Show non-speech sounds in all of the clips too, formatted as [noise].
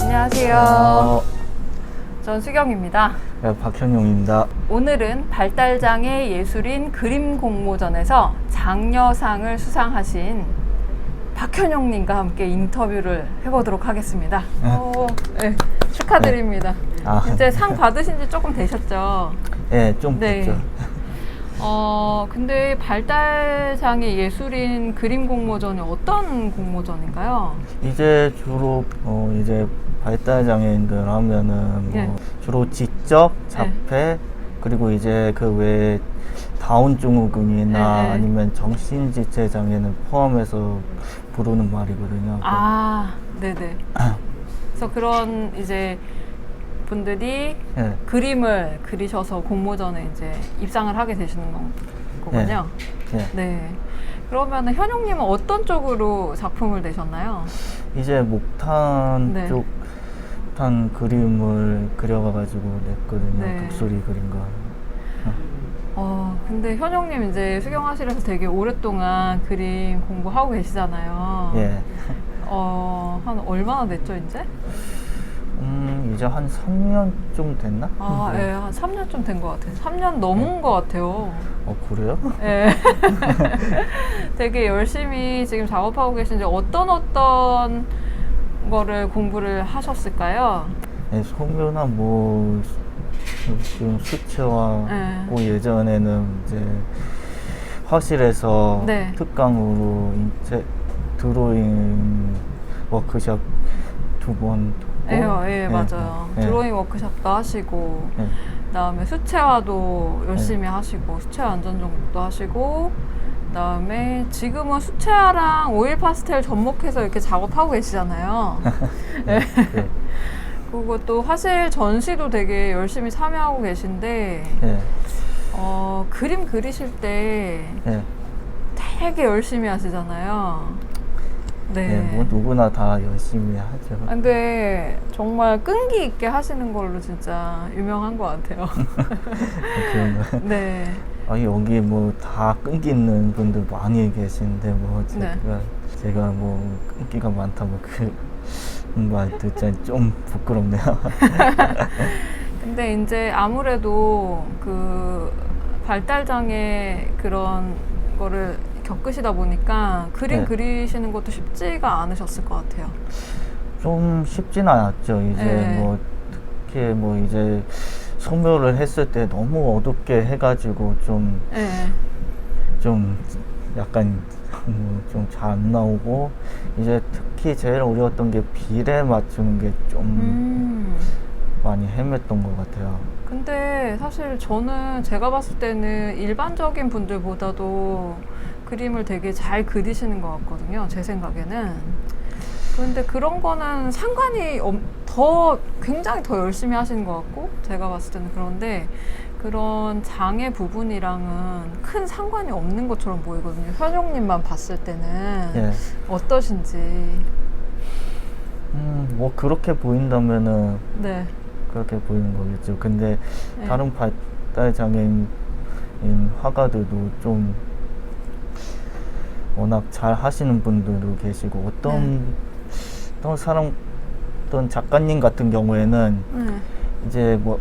안녕하세요. 어, 전 수경입니다. 네, 박현용입니다. 오늘은 발달장애 예술인 그림 공모전에서 장려상을 수상하신 박현용님과 함께 인터뷰를 해보도록 하겠습니다. 네. 어, 네, 축하드립니다. 아, 이제 상 받으신 지 조금 되셨죠? 네, 좀 네. 됐죠. 어, 근데 발달장애 예술인 그림 공모전이 어떤 공모전인가요? 이제 주로 어, 이제 발달 장애인들 하면은 뭐 네. 주로 지적, 자폐 그리고 이제 그 외에 다운 증후군이나 네, 네. 아니면 정신지체 장애는 포함해서 부르는 말이거든요. 아, 네네. [clears throat] 그래서 그런 이제 분들이 네, 그림을 그리셔서 공모전에 이제 입상을 하게 되시는 건- 거군요. 네. 네. 그러면 현용님은 어떤 쪽으로 작품을 내셨나요? 이제 목탄 네. 쪽 목탄 그림을 그려가지고 냈거든요. 네. 독수리 그린 거. 어, 근데 현용님 이제 수경하시면서 되게 오랫동안 그림 공부하고 계시잖아요. 예. 어, 한 얼마나 됐죠, 이제? 음, 이제 한 3년 좀 됐나? 아, 예, 한 3년쯤 된 것 같아요. 3년 넘은 것 같아요. 어, 그래요? 예. [laughs] 되게 열심히 지금 작업하고 계신지 어떤 어떤 거를 공부를 하셨을까요? 네, 소묘나 뭐 지금 수채화 네. 고 예전에는 이제 화실에서 네. 특강으로 인체 드로잉 워크숍 두번 예, 예, 네, 맞아요. 네. 드로잉 워크숍도 하시고, 네. 그다음에 수채화도 열심히 하시고, 수채화 안전정복도 하시고, 그다음에 지금은 수채화랑 오일 파스텔 접목해서 이렇게 작업하고 계시잖아요. [laughs] 네. 네. 그리고 또 화실 전시도 되게 열심히 참여하고 계신데, 네. 어, 그림 그리실 때 네. 되게 열심히 하시잖아요. 네. 네, 뭐 누구나 다 열심히 하죠. 아, 근데 정말 끈기 있게 하시는 걸로 진짜 유명한 것 같아요. [laughs] 그런 거. [laughs] 네. 아, 여기 뭐 다 끈기 있는 분들 많이 계신데 뭐 제가 네. 제가 뭐 끈기가 많다고 그 [laughs] 말 듣자 좀 부끄럽네요. [laughs] 근데 이제 아무래도 그 발달 장애 그런 거를 겪으시다 보니까 그림 네. 그리시는 것도 쉽지가 않으셨을 것 같아요. 좀 쉽진 않았죠. 이제 네. 뭐 특히 뭐 이제 소묘를 했을 때 너무 어둡게 해가지고 좀좀 네. 약간 뭐좀잘 안 나오고 이제 특히 제일 어려웠던 게 비례 맞추는 게좀 음. 많이 헤맸던 것 같아요. 근데 사실 저는 제가 봤을 때는 일반적인 분들보다도 그림을 되게 잘 그리시는 것 같거든요. 제 생각에는. 그런데 그런 거는 상관이 엄- 더 굉장히 더 열심히 하시는 것 같고 제가 봤을 때는 그런데 그런 장애 부분이랑은 큰 상관이 없는 것처럼 보이거든요. 현용님만 봤을 때는 예. 어떠신지. 음, 뭐 그렇게 보인다면은 네. 그렇게 보이는 거겠죠. 근데 네. 다른 발달 장애인 화가들도 좀 워낙 잘 하시는 분들도 계시고 어떤 네. 어떤 사람 어떤 작가님 같은 경우에는 네. 이제 뭐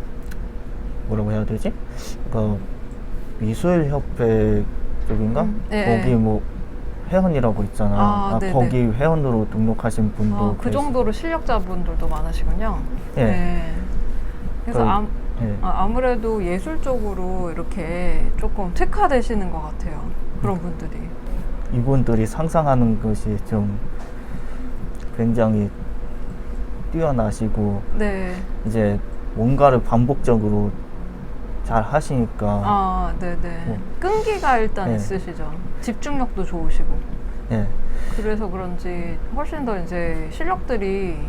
뭐라고 해야 되지? 그 미술 협회 쪽인가? 음, 예, 거기 예. 뭐 회원이라고 있잖아요. 아, 아, 네네. 거기 회원으로 등록하신 분도 아, 그 계시- 정도로 실력자분들도 많으시군요. 예. 네. 그래서 암, 예. 아, 아무래도 예술 쪽으로 이렇게 조금 특화되시는 것 같아요. 그런 분들이. 이분들이 상상하는 것이 좀 굉장히 뛰어나시고 네. 이제 뭔가를 반복적으로 잘 하시니까 아, 네네. 네. 끈기가 일단 네. 있으시죠. 집중력도 좋으시고. 예. 그래서 그런지 훨씬 더 이제 실력들이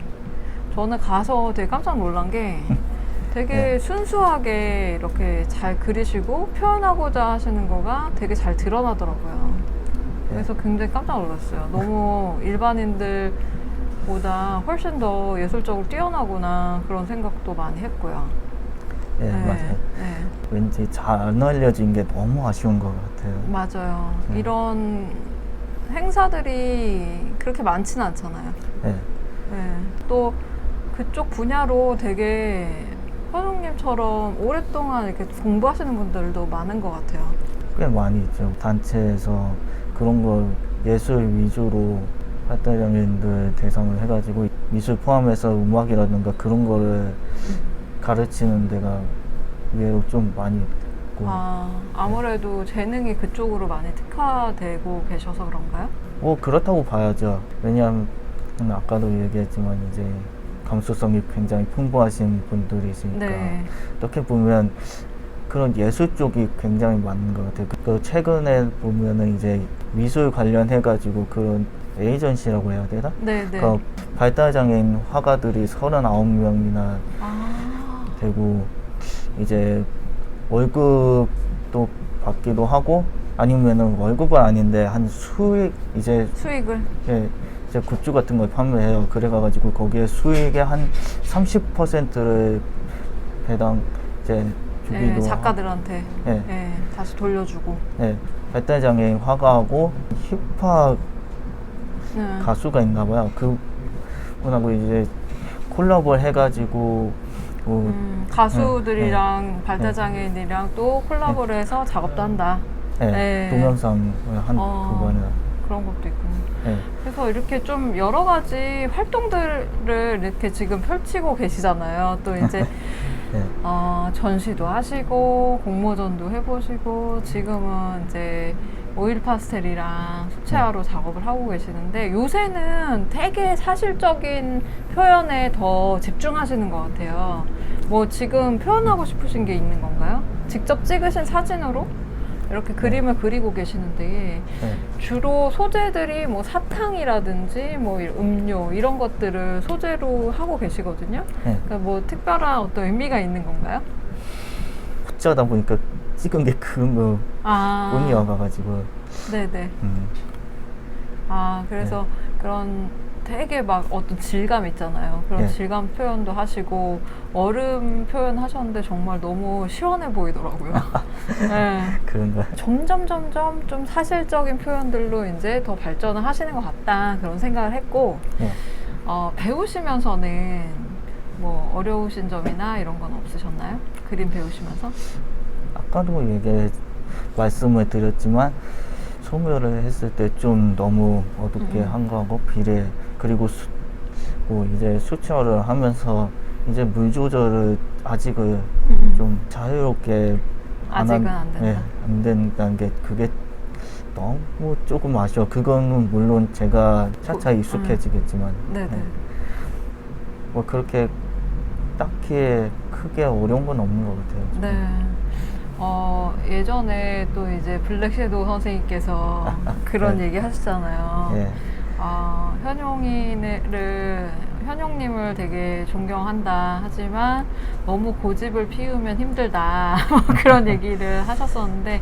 저는 가서 되게 깜짝 놀란 게 [laughs] 되게 네. 순수하게 이렇게 잘 그리시고 표현하고자 하시는 거가 되게 잘 드러나더라고요. 네. 그래서 굉장히 깜짝 놀랐어요. 너무 일반인들 보다 훨씬 더 예술적으로 뛰어나구나 그런 생각도 많이 했고요. 예, 맞아요. 네. 왠지 잘 안 알려진 게 너무 아쉬운 것 같아요. 맞아요. 네. 이런 행사들이 그렇게 많지는 않잖아요. 예, 네. 또 그쪽 분야로 되게 현웅님처럼 오랫동안 이렇게 공부하시는 분들도 많은 것 같아요. 꽤 많이 있죠. 단체에서 그런 걸 예술 위주로 활동장애인들 대상을 해가지고 미술 포함해서 음악이라든가 그런 거를 가르치는 데가 의외로 좀 많이 있고 아, 아무래도 재능이 그쪽으로 많이 특화되고 계셔서 그런가요? 뭐 그렇다고 봐야죠. 왜냐하면 아까도 얘기했지만 이제 감수성이 굉장히 풍부하신 분들이시니까 네. 어떻게 보면 그런 예술 쪽이 굉장히 많은 것 같아요. 그 최근에 보면은 이제 미술 관련해 가지고 그런 에이전시라고 해야 되나? 네, 네. 그 발달장애인 화가들이 39명이나 아, 되고 이제 월급도 받기도 하고 아니면은 월급은 아닌데 한 수익 이제 수익을. 예, 이제 굿즈 같은 걸 판매해요. 그래가지고 거기에 수익의 한 30%를 배당 이제 주기도 예. 작가들한테 예. 예, 다시 돌려주고. 예, 발달장애인 화가하고 힙합 네. 가수가 있나 봐요. 그분하고 이제 콜라보를 해가지고 뭐 음, 가수들이랑 발달장애인이랑 또 콜라보를 해서 작업도 한다. 예, 네. 동영상을 한 어. 그거는 그런 것도 있군요. 예, 그래서 이렇게 좀 여러 가지 활동들을 이렇게 지금 펼치고 계시잖아요. 또 이제 예, [laughs] 어, 전시도 하시고 공모전도 해보시고 지금은 이제 오일 파스텔이랑 수채화로 작업을 하고 계시는데 요새는 되게 사실적인 표현에 더 집중하시는 것 같아요. 뭐 지금 표현하고 싶으신 게 있는 건가요? 직접 찍으신 사진으로 이렇게 그림을 그리고 계시는데 예. 주로 소재들이 뭐 사탕이라든지 뭐 이- 음료 이런 것들을 소재로 하고 계시거든요. 예. 그러니까 뭐 특별한 어떤 의미가 있는 건가요? 어쩌다 보니까 찍은 게 그거 아, 운이 와가지고 네네. 음, 아 그래서 그런 되게 막 어떤 질감 있잖아요. 그런 예. 질감 표현도 하시고 얼음 표현하셨는데 정말 너무 시원해 보이더라고요. [laughs] 네. 그런가 점점 점점 좀 사실적인 표현들로 이제 더 발전을 하시는 것 같다 그런 생각을 했고 예. 어, 배우시면서는 뭐 어려우신 점이나 이런 건 없으셨나요? 그림 배우시면서? 아까도 얘기 말씀을 드렸지만 소묘를 했을 때 좀 너무 어둡게 음. 한 거하고 비례 그리고 수, 뭐 이제 수채화를 하면서 이제 물 조절을 아직은 음. 좀 자유롭게 아직은 한- 안 된다. 예, 안 된다는 게 그게 너무 조금 아쉬워. 그거는 물론 제가 차차 그- 익숙해지겠지만 네네. 예, 뭐 그렇게 딱히 크게 어려운 건 없는 것 같아요. 저는. 네. 어, 예전에 또 이제 블랙 섀도우 선생님께서 [laughs] 그런 네. 얘기 하시잖아요. 예. 아, 현용이를 현용님을 되게 존경한다 하지만 너무 고집을 피우면 힘들다 [laughs] 그런 얘기를 하셨었는데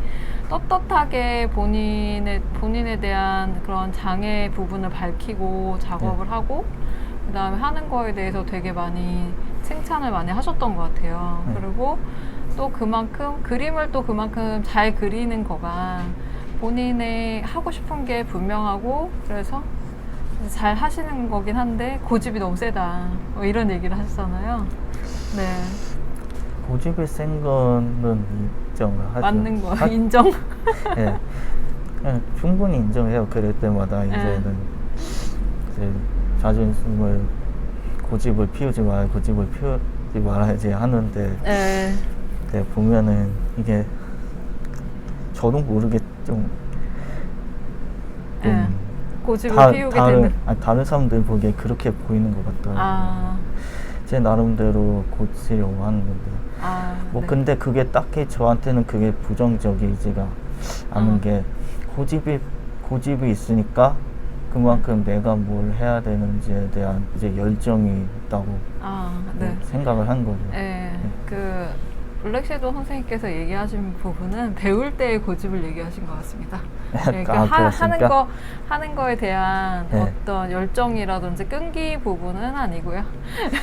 떳떳하게 본인의 본인에 대한 그런 장애 부분을 밝히고 작업을 네. 하고 그다음에 하는 거에 대해서 되게 많이 칭찬을 많이 하셨던 것 같아요. 네. 그리고 또 그만큼 그림을 또 그만큼 잘 그리는 거가 본인의 하고 싶은 게 분명하고 그래서 잘 하시는 거긴 한데 고집이 너무 세다 뭐 이런 얘기를 하셨잖아요. 네 고집이 센 거는 인정을 하죠. 맞는 거 하- [laughs] 인정. 예. 예, 충분히 인정해요. 그럴 네. 때마다 이제는 이제 자존심을 고집을 피우지 말, 고집을 피우지 말아야지 하는데 네. 네, 보면은 이게 저도 모르게 좀, 좀 네. 고집을 다, 피우게 다른, 되는. 아니, 다른 사람들 보기에 그렇게 보이는 것 같더라고요. 아, 제 나름대로 고치려고 하는 건데. 아. 뭐 네. 근데 그게 딱히 저한테는 그게 부정적이지가 않은 어. 게 고집이 고집이 있으니까 그만큼 내가 뭘 해야 되는지에 대한 이제 열정이 있다고 아, 네. 생각을 한 거죠. 예. 그 블랙섀도우 선생님께서 얘기하신 부분은 배울 때의 고집을 얘기하신 것 같습니다. 네, [laughs] 그 아, 하, 하는? 거 하는 거에 대한 네. 어떤 열정이라든지 끈기 부분은 아니고요.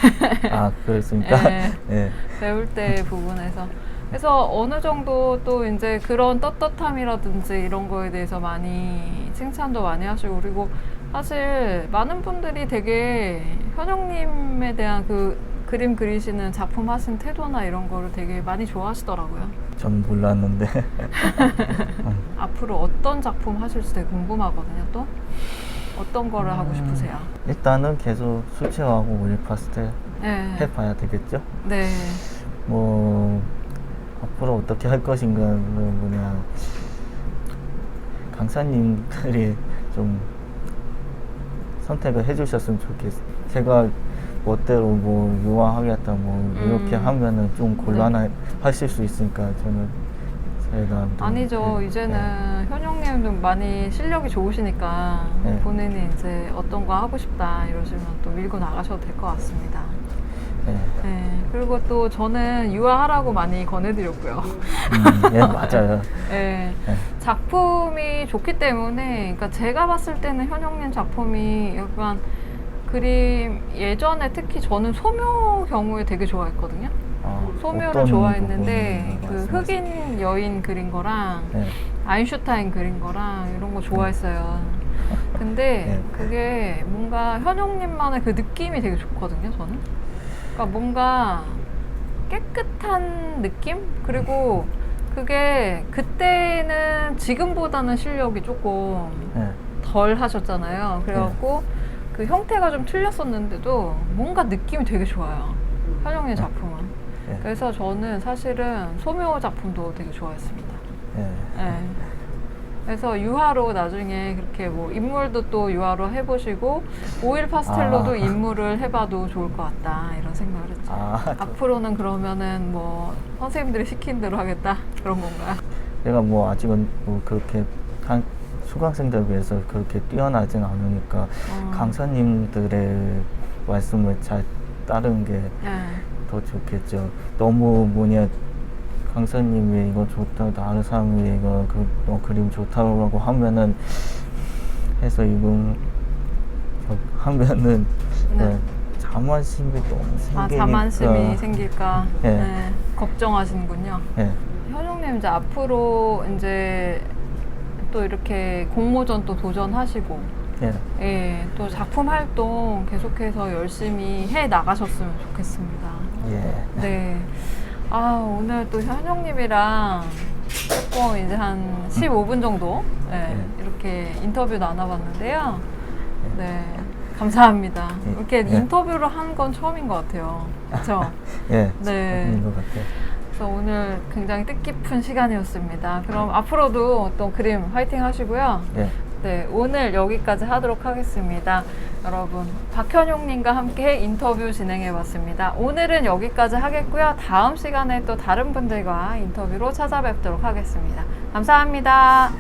[laughs] 아, 그렇습니까? [laughs] 네. 예. 배울 때 부분에서 그래서 어느 정도 또 이제 그런 떳떳함이라든지 이런 거에 대해서 많이 칭찬도 많이 하시고 그리고 사실 많은 분들이 되게 현영님에 대한 그 그림 그리시는 작품 하신 태도나 이런 거를 되게 많이 좋아하시더라고요. 전 몰랐는데. [laughs] 앞으로 어떤 작품 하실지 되게 궁금하거든요. 또 어떤 거를 하고 싶으세요? 일단은 계속 수채화하고 오일 파스텔 네. 해봐야 되겠죠? 네. 뭐 앞으로 어떻게 할 것인가 는 뭐냐 강사님들이 좀 선택을 해주셨으면 좋겠어요. 제가 멋대로 뭐 유화하겠다 뭐 이렇게 음. 하면은 좀 곤란하실 수 있으니까 저는 또, 아니죠. 네, 이제는 현영님도 많이 실력이 좋으시니까 네. 본인이 이제 어떤 거 하고 싶다 이러시면 또 밀고 나가셔도 될 것 같습니다. 네. 네. 네. 그리고 또 저는 유아하라고 많이 권해드렸고요. 음, 예 맞아요. [laughs] 네. 네. 작품이 좋기 때문에, 그러니까 제가 봤을 때는 현영님 작품이 약간 그림 예전에 특히 저는 소묘 경우에 되게 좋아했거든요. 아, 소묘를 좋아했는데 그 말씀하세요? 흑인 여인 그린 거랑 네. 아인슈타인 그린 거랑 이런 거 좋아했어요. 근데 [laughs] 네. 그게 뭔가 현영님만의 그 느낌이 되게 좋거든요, 저는. 그러니까 뭔가 깨끗한 느낌? 그리고 그게 그때는 지금보다는 실력이 조금 네. 덜 하셨잖아요. 그래갖고 그 형태가 좀 틀렸었는데도 뭔가 느낌이 되게 좋아요. 현영님 작품은. 네. 그래서 저는 사실은 소묘 작품도 되게 좋아했습니다. 네. 네. 그래서 유화로 나중에 그렇게 뭐 인물도 또 유화로 해보시고 오일 파스텔로도 아. 인물을 해봐도 좋을 것 같다 이런 생각을 했죠. 아, 저- 앞으로는 그러면은 뭐 선생님들이 시킨 대로 하겠다 그런 건가요? 제가 뭐 아직은 뭐 그렇게 한 수강생들 비해서 그렇게 뛰어나진 않으니까 어. 강사님들의 말씀을 잘 따르는 게더 네. 좋겠죠. 너무 뭐냐 강사님이 이거 좋다, 다른 사람이 이거 그, 어, 그림 좋다고 하면은 해서 이분 저- 하면은 네. 네, 자만심이 너무 생기니까 아 자만심이 생길까 네. 네. 걱정하시는군요. 네. 현용님 이제 앞으로 이제 또 이렇게 공모전 또 도전하시고 예. 예, 또 작품 활동 계속해서 열심히 해 나가셨으면 좋겠습니다. 예. 네. 아, 오늘 또 현영님이랑 조금 이제 한 15분 정도 예, 네. 이렇게 인터뷰 나눠봤는데요. 네. 감사합니다. 네. 이렇게 네. 인터뷰를 한 건 처음인 것 같아요. 그렇죠? [laughs] 예. 네. 있는 것 같아요. 그래서 오늘 굉장히 뜻깊은 시간이었습니다. 그럼 앞으로도 또 그림 화이팅 하시고요. 예. 네, 오늘 여기까지 하도록 하겠습니다. 여러분, 박현용님과 함께 인터뷰 진행해 봤습니다. 오늘은 여기까지 하겠고요. 다음 시간에 또 다른 분들과 인터뷰로 찾아뵙도록 하겠습니다. 감사합니다.